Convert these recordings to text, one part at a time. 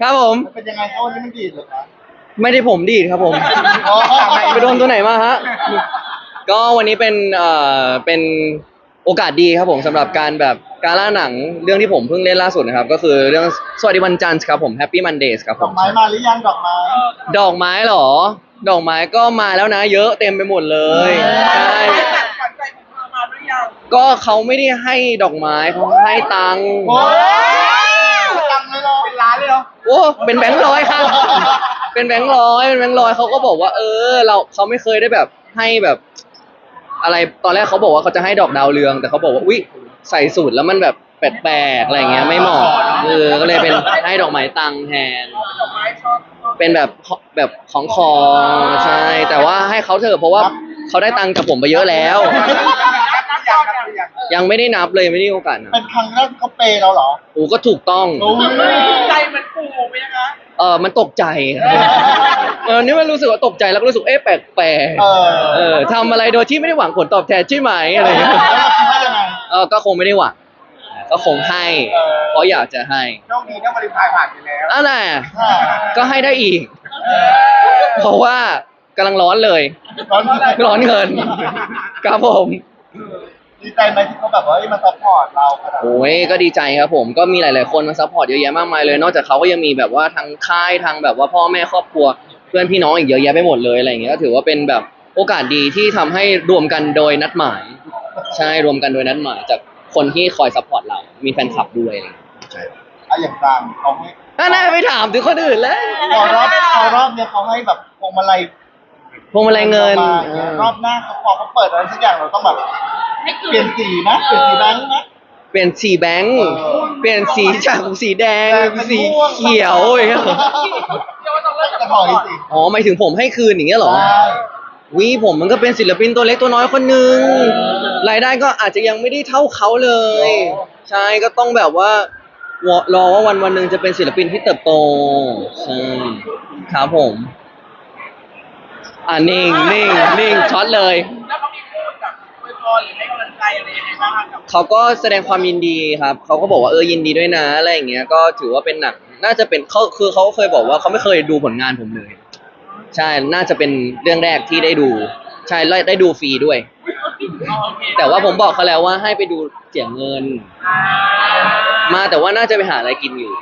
ครับผม มันเป็นยังไงครับวันนี้มันดีดเหรอครับ ไม่ได้ผมดีดครับผมอ๋อ ไปโดนตัวไหนมาฮะ ก็วันนี้เป็นเอ่อเป็นโอกาสดีครับผมสำหรับการแบบการล่าหนังเรื่องที่ผมเพิ่งเล่นล่าสุดนะครับ ก็คือเรื่องสวัสดีวันจันทร์ครับผม Happy Mondays ครับดผอกม ไม้มาหรือยังดอกไม้ ดอกไม้เหรอ ดอกไม้ก็มาแล้วนะ เยอะเต็มไปหมดเลยใช่ฝันใจของเรามาหรือยังก็เขาไม่ได้ให้ดอกไม้เขาให้ตังค์ โอ้ย ยเหรอโอ้เป็นแบงค์ร้อยครับเป็นแบงค์ร้อยเป็นแบงค์ร้อยเขาก็บอกว่า เออ เราเขาไม่เคยได้แบบให้แบบ อะไรตอนแรกเขาบอกว่าเขาจะให้ดอกดาวเรือง แต่เขาบอกว่าอุ้ยใส่สูตรแล้วมันแบบแปลกๆอะไรเงี้ยไม่เหมาะเออก็เลยเป็นให้ดอกไม้ตังค์แทนดอกไม้ชอบชอบเป็นแบบแบบของคอใช่ แต่ว่าให้เขาเถอะเพราะว่าเขาได้ตังค์จากผมไปเยอะแล้วนับนับยอดยังยังไม่ได้นับเลยไม่ได้มีโอกาสนับเป็นครั้งแรกที่เขาเปย์เราเหรอโอ้ก็ถูกต้อง โอ้ยใจเหมือน ปู่ไหมคะ เออมันตกใจเออนี่มันรู้สึกว่าตกใจแล้วก็รู้สึกเอ๊ะแปลกแปลกเออ เออทำอะไรโดยที่ไม่ได้หวังผลตอบแทนใช่ไหมอะไรอย่างเงี้ยแล้วเราคิดว่ายังไง เออก็คงไม่ได้หวังก็คงให้ เออ เพราะอยากจะให้โชคดีนะบริพายผ่านไปแล้วอันน่ะอ่าก็ให้ได้อีก เออเพราะว่ากำลังร้อนเลย ร้อนเงินร้อนเงินครับผม ดีใจไหมที่เขาแบบว่าเฮ้ยมาซัพพอร์ตเราขนาดนี้โอ้ยก็ดีใจครับผมก็มีหลาย ๆ คนมาซัพพอร์ตเยอะแยะมากมายเลย นอกจากเขาก็ยังมีแบบว่าทางค่ายทางแบบว่าพ่อแม่ครอบครัวเพื่อนพี่น้องอีกเยอะแยะไปหมดเลยอะไรอย่างเงี้ยก็ถือว่าเป็นแบบโอกาสดีที่ทำให้รวมกันโดยนัดหมาย ใช่รวมกันโดยนัดหมายจากคนที่คอยซัพพอร์ตเรา มีแฟนคลับด้วยอะไรอย่างเงี้ยใช่อะอย่างกลางเขาให้อะน่าไปถามถึงคนอื่นแล้วพอรอบพอรอบเนี้ยเขาให้แบบพวงมาลัยพวงมาลัยเงินมารอบหน้าเขาพอเขาเปิดอะไรสักอย่างเราต้องแบบ เปลี่ยนสีนะเปลี่ยนสีแบงค์นะเปลี่ยนสีแบงค์เออ เปลี่ยนสีจากสีแดงแดงเป็นสีม่วงเขียวอย่างเงี้ยเดี๋ยวต้องเริ่มจากจะก่ถออยนสิอ๋อหมายถึงผมให้คืนอย่างเงี้ยเหรอใช่วิผมมันก็เป็นศิลปินตัวเล็กตัวน้อยคนหนึ่งรายได้ก็อาจจะยังไม่ได้เท่าเขาเลย ใช่ก็ต้องแบบว่ารอว่าวันวันหนึ่งจะเป็นศิลปินที่เติบโตใช่ครับผม อ่านิ่งนิ่งนิ่งช็อตเลย รหรือให้กำลังใจอะไรยังไงบ้างคะกับเขาก็แสดงความยินดีครับเขาก็บอกว่าเออยินดีด้วยนะอะไรอย่างเงี้ยก็ถือว่าเป็นหนังน่าจะเป็นเขาคือเขาเคยบอกว่าเขาไม่เคยดูผลงานผมเลย ใช่น่าจะเป็นเรื่องแรกที่ได้ดู ใช่ได้ได้ดูฟรีด้วย โอเคแต่ว่าผมบอกเขาแล้วว่าให้ไปดูเสียเงินอ่ามาแต่ว่าน่าจะไปหาอะไรกินอยู่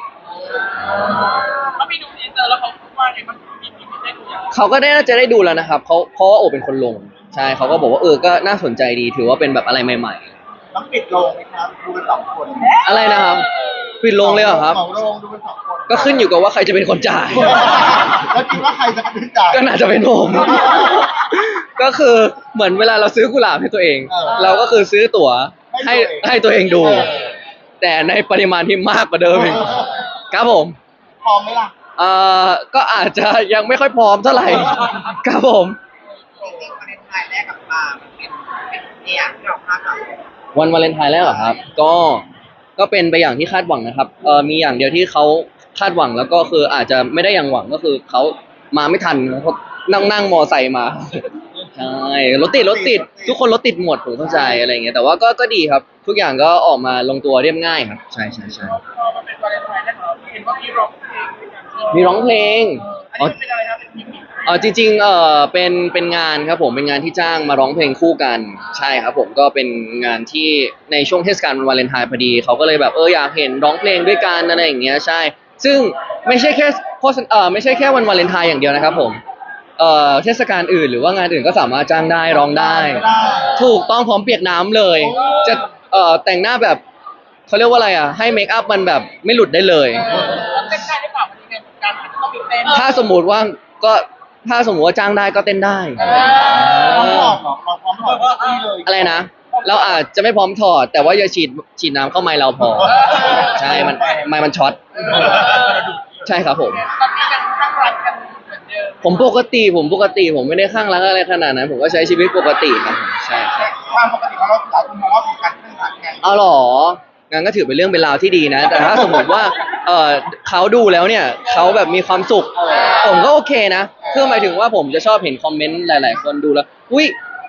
เขาไปดูทีเซอร์แล้วเขาพูดว่าไงมันมีมีได้ดูยังเขาก็ได้น่าจะได้ดูแล้วนะครับเขาเพราะว่าโอเป็นคนลง ใช่เขาก็บอกว่าเออก็น่าสนใจดีถือว่าเป็นแบบอะไรใหม่ ต้องปิดโรงไหมครับดูเป็นสองคนๆ อะไรนะครับปิดลงเลยเหรอครับ สองโรงดูเป็นสองคนก็ขึ้นอยู่กับว่าใครจะเป็นคนจ่าย แล้วคิดว่าใครจะเป็นจ่าย ก็น่าจะเป็นผม ก็คือเหมือนเวลาเราซื้อกุหลาบให้ตัวเอง เออเราก็คือซื้อตั๋วให้ให้ตัวเองให้ตัวเองดู เออ แต่ในปริมาณที่มากกว่าเดิมอีกครับผมพร้อมไหมล่ะ เอ่อก็อาจจะยังไม่ค่อยพร้อมเท่าไหร่ ครับผม จริงๆป ระเด็นถ่ายแรกกับปามันเป็นเป็นเนี่ยที่เราคาดหวังวันวาเลนไทน์แล้วเหรอครับ ก็ก็เป็นไปอย่างที่คาดหวังนะครับเออมีอย่างเดียวที่เขาคาดหวังแล้วก็คืออาจจะไม่ได้อย่างหวังก็คือเขามาไม่ทันเขานั่งนั่งมอไซค์มาใช่รถติดรถติด ทุกคนรถติดหมดผมเข้าใจอะไรอย่างเงี้ยแต่ว่าก็ก็ดีครับ ทุกอย่างก็ออกมาลงตัวเรียบง่ายครับ ใช่ใช่ใช่พอมาเป็นวาเลนไทน์แรกของเราเห็นว่ามีร้องเพลงด้วยกันมีร้องเพลงอันนี้เป็นอะไรครับเป็นทีมหญิงเออจริงๆเออเป็นเป็นงานครับผมเป็นงานที่จ้างมาร้องเพลงคู่กันใช่ครับผมก็เป็นงานที่ในช่วงเทศกาลวันวาเลนไทน์พอดีเขาก็เลยแบบเอออยากเห็นร้องเพลงด้วยกันอะไรอย่างเงี้ยใช่ ซึ่งไม่ใช่แค่โฆษณเออไม่ใช่แค่วันวาเลนไทน์อย่างเดียวนะครับผมเอ่อเทศกาลอื่นหรือว่างานอื่นก็สามารถจ้างได้ร้องได้ไม่ได้ถูกต้องพร้อมเปียกน้ำเลย จะเอ่อแต่งหน้าแบบเขาเรียกว่าอะไรอะให้เมคอัพมันแบบไม่หลุดได้เลยเต้นได้หรือเปล่ามันยังไงการอาจจะต้องมีเต้นถ้าสมมุติว่าก็ ถ้าสมมติว่าจ้างได้ก็เต้นได้ พร้อมถอดเหรอเราพร้อมถอดนี่เลย อะไรนะ เราอาจจะไม่พร้อมถอด แต่ว่าอย่าฉีดฉีดน้ำเข้าไม้เราพอ ใช่มันไม้มันช็อตใช่ครับผม ตอนนี้ยังข้างรักกันเหมือนเดิมผมปกติผมปกติผมไม่ได้ข้างรักอะไรขนาดนั้น ผมก็ใช้ชีวิตปกติครับผมใช่ใช่ความปกติของเราหลายคนมองว่ามีการขึ้นหลังไงเอาหรองั้นก็ถือเป็นเรื่องเป็นราวที่ดีนะ แต่ถ้าสมมติว่าเออเขาดูแล้วเนี่ยเขาแบบมีความสุข ผมก็โอเคนะ คือหมายถึงว่าผมจะชอบเห็นคอมเมนต์หลาย ๆ คนดูแล้ว อุ้ย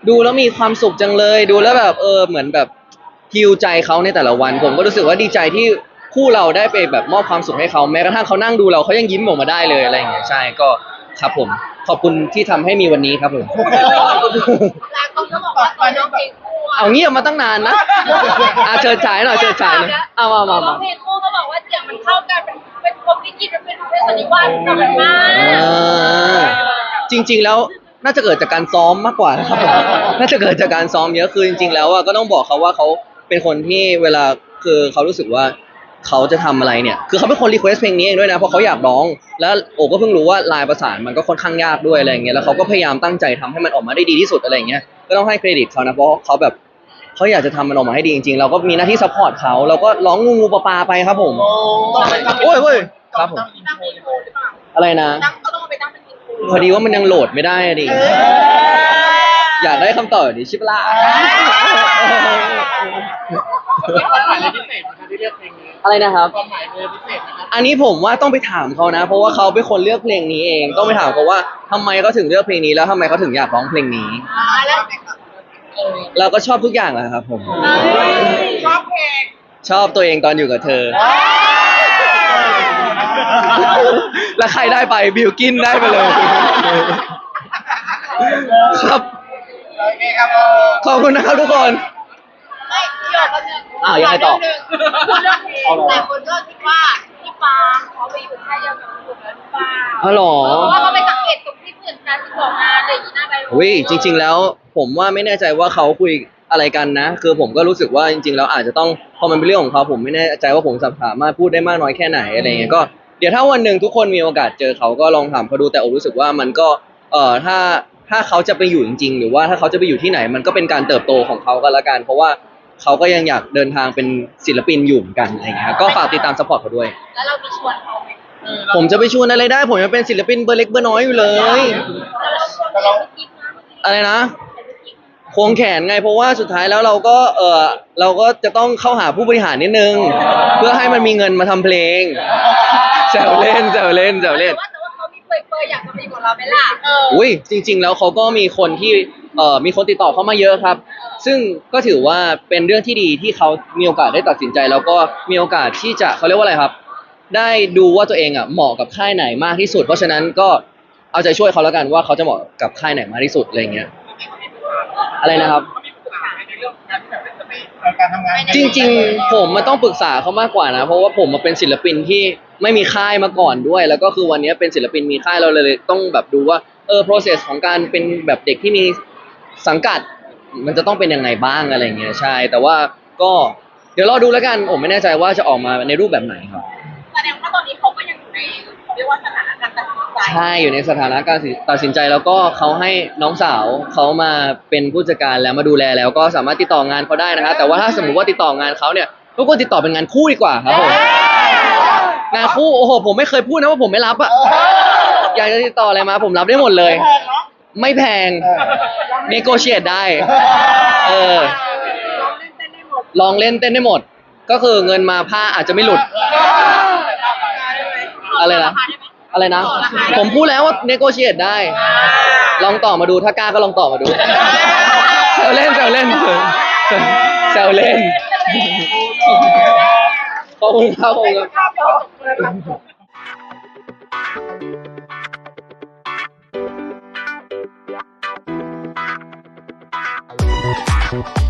ดูแล้วมีความสุขจังเลย ดูแล้วแบบเออเหมือนแบบฮิวใจเขาในแต่ละวัน ผมก็รู้สึกว่าดีใจที่คู่เราได้ไปแบบมอบความสุขให้เขาแม้กระทั่งเขานั่งดูเราเขายังยิ้มออกมาได้เลยอะไรอย่างเงี้ยใช่ก็ครับผมขอบคุณที่ทำให้มีวันนี้ครับผม หลายคนก็บอกว่าตอนร้องเพลงคู่อะเอาเงียบมาตั้งนานนะอะเชิญฉายหน่อยเชิญฉายหน่อยเอามามาร้มาองเพลงคู่ก็บอกว่าเสี เป็นเป็นครบลิขิตมันเป็นเป็นสันนิวาสต่อกันมากอ่า จริง ๆ แล้วน่าจะเกิดจากการซ้อมมากกว่านะครับผมน่าจะเกิดจากการซ้อมเยอะคือจริง ๆ แล้วอะก็ต้องบอกเขาว่าเขาเป็นคนที่เวลาคือเขารู้สึกว่าเขาจะทำอะไรเนี่ย คือเขาเป็นคนรีเควสเพลงนี้เองด้วยนะเพราะเขาอยากร้อง แล้วโอก็เพิ่งรู้ว่าลายประสานมันก็ค่อนข้างยากด้วยอะไรอย่างเงี้ยแล้วเขาก็พยายามตั้งใจทำให้มันออกมาได้ดีที่สุดอะไรอย่างเงี้ยก็ต้องให้เครดิตเขานะเพราะเขาแบบ เขาอยากจะทำมันออกมาให้ดีจริงๆ เราก็มีหน้าที่ซัพพอร์ตเขาเราก็ร้องงูงูปลาปลาไปครับผมโอ้ต้องไปตั้งโอ้ยเว้ยครับผม ตั้งเพลงคู่หรือเปล่าอะไรนะ ตั้งก็ต้องเอาไปตั้งเป็นเพลงคู่พอดีว่ามันยังโหลดไม่ได้อะดิ อยากได้คำตอบดิชิบล่าความหมายเลยพิเศษนะคะที่เลือกเพลงนี้อะไรนะครับ ความหมายเลยพิเศษนะคะอันนี้ผมว่าต้องไปถามเขานะ เพราะว่าเขาเป็นคนเลือกเพลงนี้เอง ต้องไปถามเขาว่าทำไมเขาถึงเลือกเพลงนี้แล้วทำไมเขาถึงอยากร้องเพลงนี้ อ่าแล้ว เราก็ชอบทุกอย่างแหละครับผม ชอบเพลงชอบตัวเองตอนอยู่กับเธอ แล้วใครได้ไปบิวกินได้ไปเลย ครับ โอเคครับขอบคุณนะครับทุกคน ไม่เกี่ยวกับเรื่องอ้าวยังไงต่อ เรื่องหนึ่งพูดเรื่องเพลงหลายคนก็คิดว่าพี่ปางเขาไปอยู่ค่ายเดียวกับคุณแล้วหรือเปล่าอ๋อเหรอเพราะว่าเขาไปสังเกตตรงที่เพื่อนการติดต่องานอะไรอย่างนี้หน้าไป อุ้ยจริง ๆ แล้ว ผมว่าไม่แน่ใจว่าเขาคุยอะไรกันนะ คือผมก็รู้สึกว่าจริงๆแล้วอาจจะต้องพอมันเป็นเรื่องของเขาผมไม่แน่ใจว่าผมสามารถพูดได้มากน้อยแค่ไหนอะไรเงี้ยก็เดี๋ยวถ้าวันหนึ่งทุกคนมีโอกาสเจอเขาก็ลองถามเขาดูแต่ผมรู้สึกว่ามันก็เอ่อถ้าถ้าเขาจะไปอยู่จริง ๆ หรือว่าถ้าเขาจะไปอยู่ที่ไหน มันก็เป็นการเติบโตของเขาก็แล้วกัน เพราะว่าเขาก็ยังอยากเดินทางเป็นศิลปินอยู่เหมือนกันอะไรเงี้ยครับก็ฝากติดตามสปอร์ตเขาด้วย แล้วเรามีชวนเขาไหมผมจะไปชวนอะไรได้ ผมยังเป็นศิลปินเบอร์เล็กเบอร์น้อยอยู่เลย แต่เราชวนเขาไม่คิดนะอะไรนะไม่ คิดควงแขนไงเพราะว่าสุดท้ายแล้วเราก็เออเราก็จะต้องเข้าหาผู้บริหารนิดนึง เพื่อให้มันมีเงินมาทำเพลงแซวเล่นแซวเล่นแซวเล่น แต่ว่าแต่ว่าเขามีเปรยๆอยากจะมีกับเราไหมล่ะเอออุ้ยจริง ๆ แล้วเขาก็มีคนที่เอ่อมีคนติดต่อเข้ามาเยอะครับ ซึ่งก็ถือว่าเป็นเรื่องที่ดีที่เขามีโอกาสได้ตัดสินใจ แล้วก็มีโอกาสที่จะเขาเรียกว่าอะไรครับ ได้ดูว่าตัวเองอะเหมาะกับค่ายไหนมากที่สุด เพราะฉะนั้นก็เอาใจช่วยเขาแล้วกันว่าเขาจะเหมาะกับค่ายไหนมากที่สุดอะไรเงี้ย อะไรนะครับเขามีปรึกษาในเรื่องการที่แบบเป็นสเปซการทำงานจริง ๆ ผมมันต้องปรึกษาเขามากกว่านะ เพราะว่าผมมาเป็นศิลปินที่ไม่มีค่ายมาก่อนด้วย แล้วก็คือวันนี้เป็นศิลปินมีค่ายเราเลยต้องแบบดูว่าเออ process ของการเป็นแบบเด็กที่มีสังกัด มันจะต้องเป็นยังไงบ้างอะไรเงี้ยใช่ แต่ว่าก็เดี๋ยวรอดูแล้วกันผมไม่แน่ใจว่าจะออกมาในรูปแบบไหนครับ แสดงว่าตอนนี้เขาก็ยังอยู่ในเขาเรียกว่าสถานะการตัดสินใจใช่อยู่ในสถานะการตัดสินใจแล้วก็เขาให้น้องสาวเขามาเป็นผู้จัดการแล้วมาดูแลแล้วก็สามารถติดต่องานเขาได้นะฮะแต่ว่าถ้าสมมติว่าติดต่องานเขาเนี่ยก็ควรติดต่อเป็นงานคู่ดีกว่าครับผมงานคู่โอ้โหผมไม่เคยพูดนะว่าผมไม่รับอะอยากจะติดต่ออะไรมาผมรับได้หมดเลยแพงเนาะไม่แพงเนโกเชียตได้ เออลองเล่นเต้นได้หมด ก็คือเงินมาผ้าอาจจะไม่หลุด อะไรนะ อะไรนะ ผมพูดแล้วว่าเนโกเชียตได้ ลองต่อมาดูถ้ากล้าก็ลองต่อมาดูแซวเล่นแซวเล่นแซวเล่นขอบคุณครับขอบคุณครับ Thank